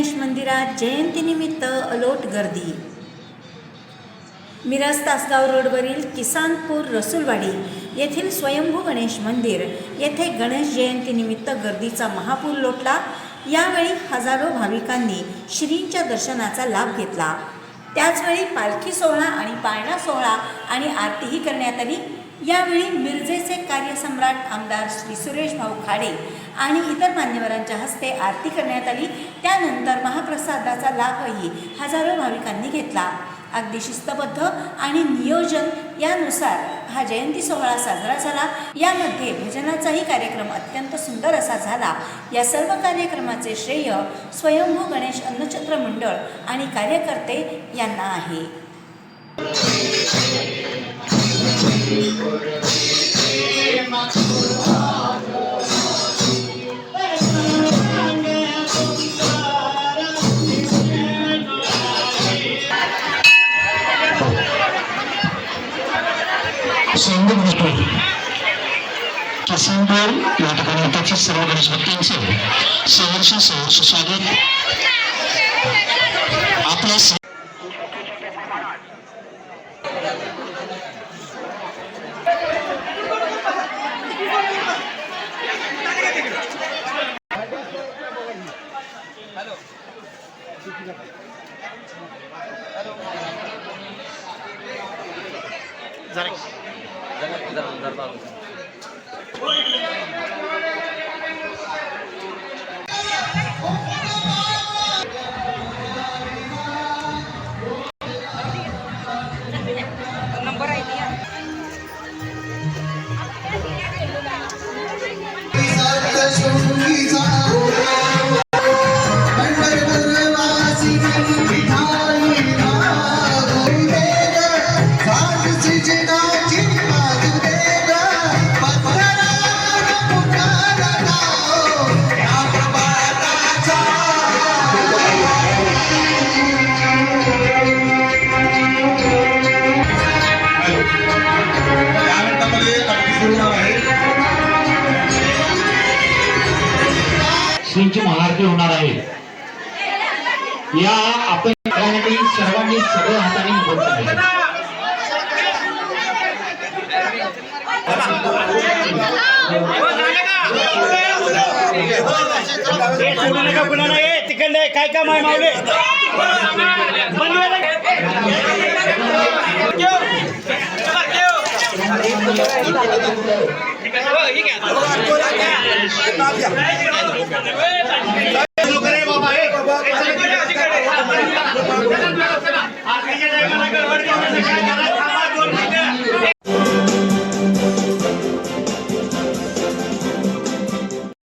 गणेश मंदिरात जयंतीनिमित्त अलोट गर्दी. मिरज तासगाव रोडवरील किसानपूर रसूलवाडी येथील स्वयंभू गणेश मंदिर येथे गणेश जयंतीनिमित्त गर्दीचा महापूर लोटला. यावेळी हजारो भाविकांनी श्रींच्या दर्शनाचा लाभ घेतला. त्याचवेळी पालखी सोहळा आणि पाळणा सोहळा आणि आरतीही करण्यात आली. यावेळी मिरजेचे कार्यसम्राट आमदार श्री सुरेश भाऊ खाडे आणि इतर मान्यवरांच्या हस्ते आरती करण्यात आली. त्यानंतर महाप्रसादाचा लाभही हजारो भाविकांनी घेतला. अगदी शिस्तबद्ध आणि नियोजन यानुसार हा जयंती सोहळा साजरा झाला. यामध्ये भजनाचाही कार्यक्रम अत्यंत सुंदर असा झाला. या सर्व कार्यक्रमाचे श्रेय स्वयंभू गणेश अन्नछत्र मंडळ आणि कार्यकर्ते यांना आहे. संघ भरपूर किसनपूर या ठिकाणी त्याचे सर्व गणेश भक्तांचे सहर्ष सहर्ष स्वागत. आपल्या स- या होणार आहे. या आपण करण्यासाठी सर्वांनी सगळं हाताने बोलत आहे तिकडे काय? काम आहे मावले बंद व्हायला सुरू